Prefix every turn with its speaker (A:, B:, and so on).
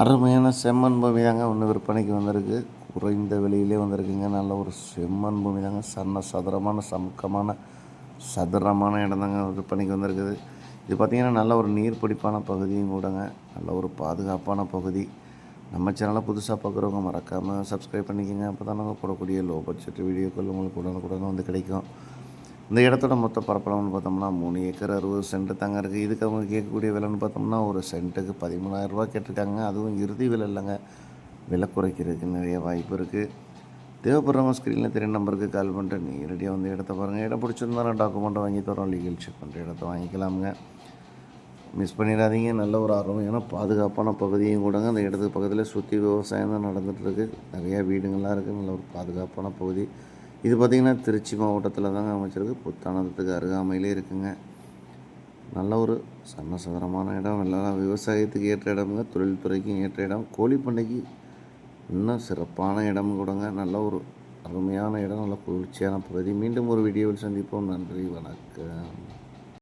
A: அருமையான செம்மண் பூமி தாங்க ஒன்று விற்பனைக்கு வந்திருக்கு. குறைந்த விலையிலே வந்திருக்குங்க. நல்ல ஒரு செம்மண் பூமி தாங்க சன்ன சதுரமான சமுக்கமான சதுரமான இடம் தாங்க விற்பனைக்கு வந்திருக்குது. இது பார்த்திங்கன்னா நல்ல ஒரு நீர் பிடிப்பான பகுதியும் கூடங்க. நல்ல ஒரு பாதுகாப்பான பகுதி. நம்ம சேனலை புதுசாக பார்க்குறவங்க மறக்காமல் சப்ஸ்கிரைப் பண்ணிக்கோங்க. அப்போ தான் நாங்கள் போடக்கூடிய லோ பட்ஜெட் வீடியோக்கள் உங்களுக்கு உடனுக்குடன் வந்து கிடைக்கும். இந்த இடத்தோட மொத்த பரப்பளவுன்னு பார்த்தோம்னா மூணு ஏக்கர் அறுபது சென்ட் தாங்க இருக்குது இதுக்கு அவங்க கேட்கக்கூடிய விலைன்னு பார்த்தோம்னா ஒரு சென்ட்டுக்கு பதிமூணாயிரம் ரூபா கேட்டிருக்காங்க. அதுவும் இறுதி விலை இல்லைங்க. விலை குறைக்கிறதுக்கு நிறைய வாய்ப்பு இருக்குது தேவைப்படுறவங்க ஸ்க்ரீனில் தெரிய நம்பருக்கு கால் பண்ணிட்டு நேரடியாக வந்து இடத்த பாருங்கள் இடம் பிடிச்சிருந்தாலும் டாக்குமெண்ட்டை வாங்கி தரோம் லீகல் செக் பண்ணுற இடத்த வாங்கிக்கலாமுங்க. மிஸ் பண்ணிடாதீங்க. நல்ல ஒரு அருமையான பாதுகாப்பான பகுதியும் கூடங்க. அந்த இடத்துக்கு பக்கத்தில் சுற்றி விவசாயம் தான் நடந்துகிட்ருக்கு நிறையா வீடுங்கள்லாம் இருக்குது நல்ல ஒரு பாதுகாப்பான பகுதி. இது பார்த்திங்கன்னா திருச்சி மாவட்டத்தில் தாங்க அமைச்சிருக்கு. புத்தானத்துக்கு அருகாமையிலே இருக்குங்க. நல்ல ஒரு சன்னசதுரமான இடம். எல்லாம் விவசாயத்துக்கு ஏற்ற இடமுங்க. தொழில்துறைக்கும் ஏற்ற இடம். கோழி பண்ணைக்கு இன்னும் சிறப்பான இடம் கூடங்க. நல்ல ஒரு அருமையான இடம். நல்ல குளிர்ச்சியான பகுதி. மீண்டும் ஒரு வீடியோவில் சந்திப்போம். நன்றி. வணக்கம்.